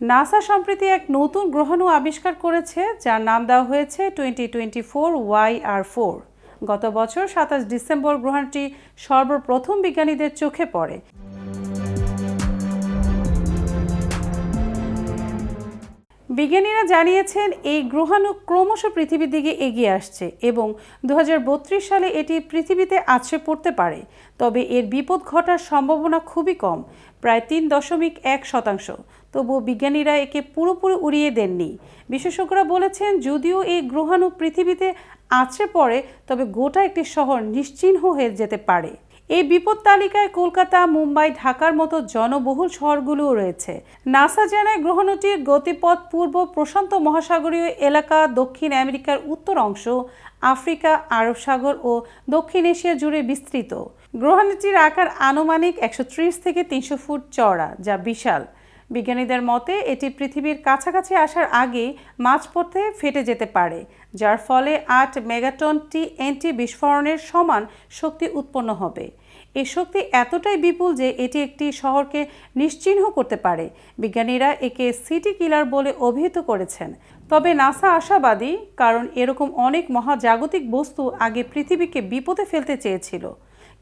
NASA সম্প্রতি এক নতুন গ্রহাণু আবিষ্কার করেছে, যার নাম দেওয়া হয়েছে twenty twenty four Y R four গত বছর সাতাশ ডিসেম্বর গ্রহাণটি সর্বপ্রথম বিজ্ঞানীদের চোখে পড়ে। বিজ্ঞানীরা জানিয়েছেন, এই গ্রহাণু ক্রমশ পৃথিবীর দিকে এগিয়ে আসছে এবং দু হাজার বত্রিশ সালে এটি পৃথিবীতে আছড়ে পড়তে পারে। তবে এর বিপদ ঘটার সম্ভাবনা খুবই কম, প্রায় তিন দশমিক এক শতাংশ। তবুও বিজ্ঞানীরা একে পুরোপুরি উড়িয়ে দেননি। বিশেষজ্ঞরা বলেছেন, যদিও এই গ্রহাণু পৃথিবীতে আছড়ে পড়ে, তবে গোটা একটি শহর নিশ্চিহ্ন হয়ে যেতে পারে। এই বিপদ তালিকায় কলকাতা, মুম্বাই, ঢাকার মতো জনবহুল শহরগুলোও রয়েছে। নাসা জানায় গ্রহণটির গতিপথ পূর্ব প্রশান্ত মহাসাগরীয় এলাকা, দক্ষিণ আমেরিকার উত্তর অংশ, আফ্রিকা, আরব সাগর ও দক্ষিণ এশিয়া জুড়ে বিস্তৃত। গ্রহণটির আকার আনুমানিক একশো ত্রিশ থেকে তিনশো ফুট চওড়া, যা বিশাল। বিজ্ঞানীদের মতে, এটি পৃথিবীর কাছাকাছি আসার আগেই মাঝপথে ফেটে যেতে পারে, যার ফলে আট মেগাটন টিএনটি বিস্ফোরণের সমান শক্তি উৎপন্ন হবে। এই শক্তি এতটাই বিপুল যে এটি একটি শহরকে নিশ্চিহ্ন করতে পারে। বিজ্ঞানীরা একে সিটি কিলার বলে অভিহিত করেছেন। তবে নাসা আশাবাদী, কারণ এরকম অনেক মহাজাগতিক বস্তু আগে পৃথিবীকে বিপদে ফেলতে চেয়েছিল।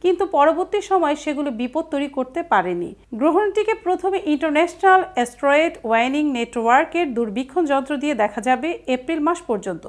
কিন্তু পরবর্তী সময় সেগুলো বিপদ তৈরি করতে পারেনি। গ্রহণটিকে প্রথমে ইন্টারন্যাশনাল অ্যাস্ট্রয়েড ওয়াইনিং নেটওয়ার্কের দূরবীক্ষণ যন্ত্র দিয়ে দেখা যাবে এপ্রিল মাস পর্যন্ত।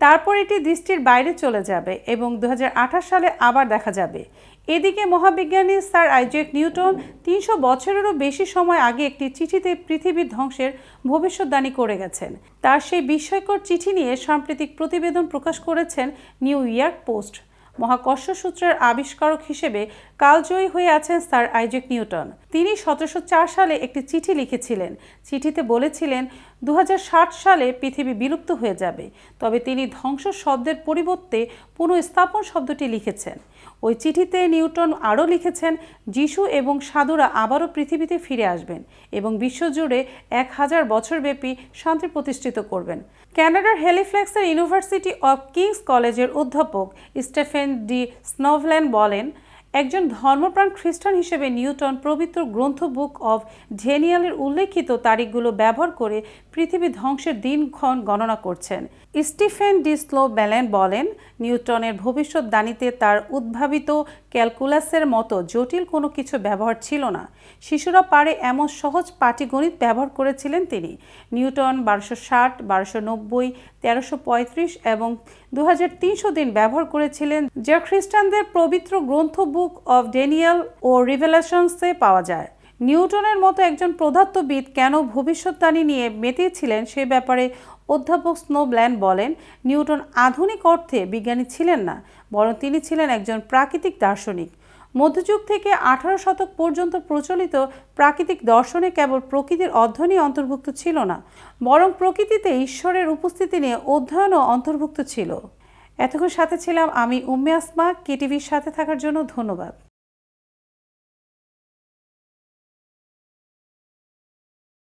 তারপর এটি দৃষ্টির বাইরে চলে যাবে এবং দু হাজার আঠাশ সালে আবার দেখা যাবে। এদিকে মহাবিজ্ঞানী স্যার আইজেক নিউটন তিনশো বছরেরও বেশি সময় আগে একটি চিঠিতে পৃথিবীর ধ্বংসের ভবিষ্যৎবাণী করে গেছেন। তার সেই বিস্ময়কর চিঠি নিয়ে সাম্প্রতিক প্রতিবেদন প্রকাশ করেছেন নিউ ইয়র্ক পোস্ট। মহাকর্ষ সূত্রের আবিষ্কারক হিসেবে কালজয়ী হয়ে আছেন স্যার আইজেক নিউটন। তিনি সতেরোশো চার সালে একটি চিঠি লিখেছিলেন। চিঠিতে বলেছিলেন দু হাজার ষাট সালে পৃথিবী বিলুপ্ত হয়ে যাবে। তবে তিনি ধ্বংস শব্দের পরিবর্তে পুনঃস্থাপন শব্দটি লিখেছেন। ওই চিঠিতে নিউটন আরও লিখেছেন, যিশু এবং সাধুরা আবারও পৃথিবীতে ফিরে আসবেন এবং বিশ্বজুড়ে এক হাজার বছরব্যাপী শান্তি প্রতিষ্ঠিত করবেন। ক্যানাডার হেলিফ্লেক্সের ইউনিভার্সিটি অব কিংস কলেজের অধ্যাপক স্টেফেন ডি স্নোভল্যান্ড বলেন একজন ধর্মপ্রাণ খ্রিস্টান হিসেবে নিউটন পবিত্র গ্রন্থ বুক অব ডেনিয়ালের উল্লেখিত তারিখগুলো ব্যবহার করে পৃথিবী ধ্বংসের দিনক্ষণ গণনা করছেন। স্টিফেন ডিসলো ব্যালেন বলেন, নিউটনের ভবিষ্যৎবাণীতে তার উদ্ভাবিত ক্যালকুলাসের মতো জটিল কোনো কিছু ব্যবহার ছিল না। শিশুরা পারে এমন সহজ পাটিগণিত ব্যবহার করেছিলেন তিনি। নিউটন বারোশো ষাট, বারোশো নব্বই, তেরোশো পঁয়ত্রিশ এবং দু হাজার তিনশো দিন ব্যবহার করেছিলেন, যা খ্রিস্টানদের পবিত্র গ্রন্থ বুক অব ডেনিয়াল ও রিভেলেশনসে পাওয়া যায়। নিউটনের মতো একজন পদার্থবিদ কেন ভবিষ্যৎবাণী নিয়ে মেতেছিলেন সে ব্যাপারে অধ্যাপক স্নোব্ল্যান্ড বলেন, নিউটন আধুনিক অর্থে বিজ্ঞানী ছিলেন না, বরং তিনি ছিলেন একজন প্রাকৃতিক দার্শনিক। মধ্যযুগ থেকে আঠারো শতক পর্যন্ত প্রচলিত প্রাকৃতিক দর্শনে কেবল প্রকৃতির অধ্যয়নই অন্তর্ভুক্ত ছিল না, বরং প্রকৃতিতে ঈশ্বরের উপস্থিতি নিয়ে অধ্যয়নও অন্তর্ভুক্ত ছিল। এতক্ষণ সাথে ছিলাম আমি উম্মে আসমা কেটিভির সাথে থাকার জন্য ধন্যবাদ।